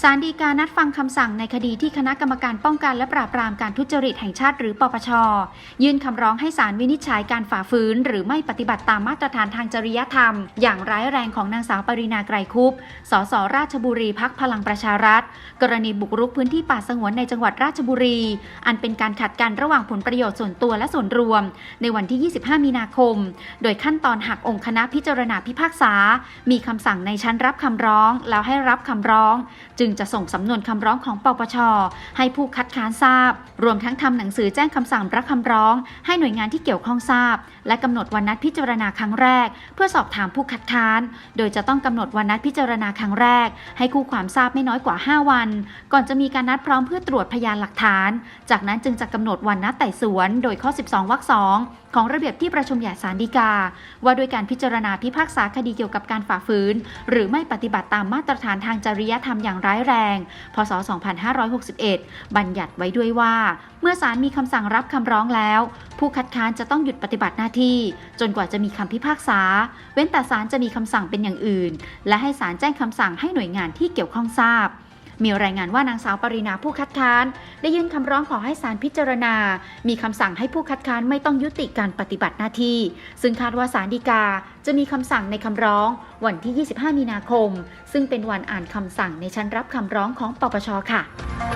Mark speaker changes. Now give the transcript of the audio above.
Speaker 1: ศาลฎีกานัดฟังคำสั่งในคดีที่คณะกรรมการป้องกันและปราบปรามการทุจริตแห่งชาติหรือปปช ยื่นคำร้องให้ศาลวินิจฉัยการฝ่าฝืน หรือไม่ปฏิบัติตามมาตรฐานทางจริยธรรม อย่างร้ายแรงของนางสาวปรินาไกรคุปสสราชบุรีพักพลังประชารัฐ กรณีบุกรุกพื้นที่ป่าสงวนในจังหวัดราชบุรี อันเป็นการขัดกันระหว่างผลประโยชน์ส่วนตัวและส่วนรวม ในวันที่ 25 มีนาคม โดยขั้นตอนหักองค์คณะพิจารณาพิพากษา มีคำสั่งในชั้นรับคำร้องแล้วให้รับคำร้องจึงจะส่งสำนวนคำร้องของปปช ให้ผู้คัดค้านทราบ รวมทั้งทำหนังสือแจ้งคำสั่งรับคำร้อง ให้หน่วยงานที่เกี่ยวข้องทราบ และกำหนดวันนัดพิจารณาครั้งแรก เพื่อสอบถามผู้คัดค้าน โดยจะต้องกำหนดวันนัดพิจารณาครั้งแรก ให้คู่ความทราบไม่น้อยกว่า 5 วัน ก่อนจะมีการนัดพร้อมเพื่อตรวจพยานหลักฐาน จากนั้นจึงจะกำหนดวันนัดไต่สวน โดยข้อ 12 วรรคสองของระเบียบที่ประชุมใหญ่ศาลฎีกา ว่าด้วยการพิจารณาพิพากษาคดีเกี่ยวกับการฝ่าฝืน หรือไม่ปฏิบัติตามมาตรฐานทางจริยธรรมอย่างไรร้ายแรง พศ 2561 บัญญัติไว้ด้วยว่า เมื่อศาลมีคำสั่งรับคำร้องแล้ว ผู้คัดค้านจะต้องหยุดปฏิบัติหน้าที่ จนกว่าจะมีคำพิพากษา เว้นแต่ศาลจะมีคำสั่งเป็นอย่างอื่น และให้ศาลแจ้งคำสั่งให้หน่วยงานที่เกี่ยวข้องทราบ มีรายงานว่านางสาวปรินาผู้คัดค้าน ได้ยื่นคำร้องขอให้ศาลพิจารณา มีคำสั่งให้ผู้คัดค้านไม่ต้องยุติการปฏิบัติหน้าที่ ซึ่งคาดว่าศาลฎีกาจะมีคำสั่งในคำร้องวันที่ 25 มีนาคม ซึ่งเป็นวันอ่านคำสั่งในชั้นรับคำร้องของปปชค่ะ